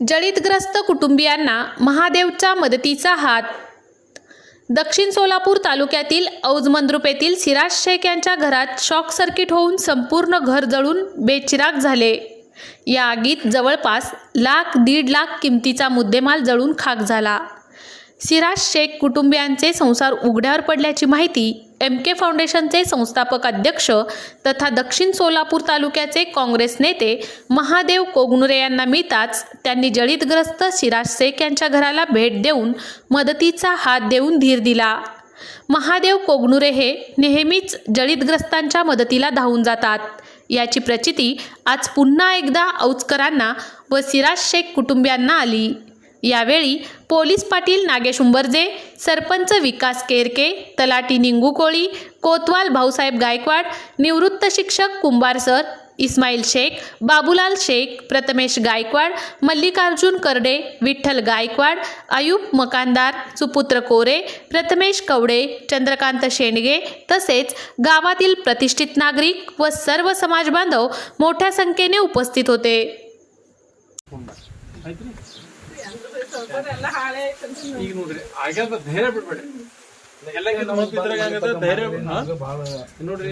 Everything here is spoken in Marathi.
जळीतग्रस्त कुटुंबियांना महादेवच्या मदतीचा हात. दक्षिण सोलापूर तालुक्यातील औजमंद्रुप येथील सिराज शेख यांच्या घरात शॉक सर्किट होऊन संपूर्ण घर जळून बेचिराग झाले. या आगीत जवळपास लाख दीड लाख किमतीचा मुद्देमाल जळून खाक झाला. सिराज शेख कुटुंबियांचे संसार उघड्यावर पडल्याची माहिती एम के फाउंडेशनचे संस्थापक अध्यक्ष तथा दक्षिण सोलापूर तालुक्याचे काँग्रेस नेते महादेव कोगनुरे यांना मिळताच त्यांनी जळीतग्रस्त शिराज शेख यांच्या घराला भेट देऊन मदतीचा हात देऊन धीर दिला. महादेव कोगनुरे हे नेहमीच जळीतग्रस्तांच्या मदतीला धावून जातात. याची प्रचिती आज पुन्हा एकदा औचकरांना व सिराज शेख कुटुंबियांना आली. यावेळी पोलीस पाटील नागेश उंबरजे सरपंच विकास केरके तलाटी निंगू कोळी कोतवाल भाऊसाहेब गायकवाड निवृत्त शिक्षक कुंभार सर इस्माईल शेख बाबूलाल शेख प्रथमेश गायकवाड मल्लिकार्जुन करडे विठ्ठल गायकवाड अयूब मकानदार सुपुत्र कोरे प्रथमेश कवडे चंद्रकांत शेंडगे तसेच गावातील प्रतिष्ठित नागरिक व सर्व समाजबांधव मोठ्या संख्येने उपस्थित होते. ಕುಂಡ ಈಗ ನೋಡ್ರಿ ಆಗ್ಯಾದ ಧೈರ್ಯ ಬಿಡ್ಬೇಡ್ರಿ. ಎಲ್ಲ ಧೈರ್ಯ ನೋಡ್ರಿ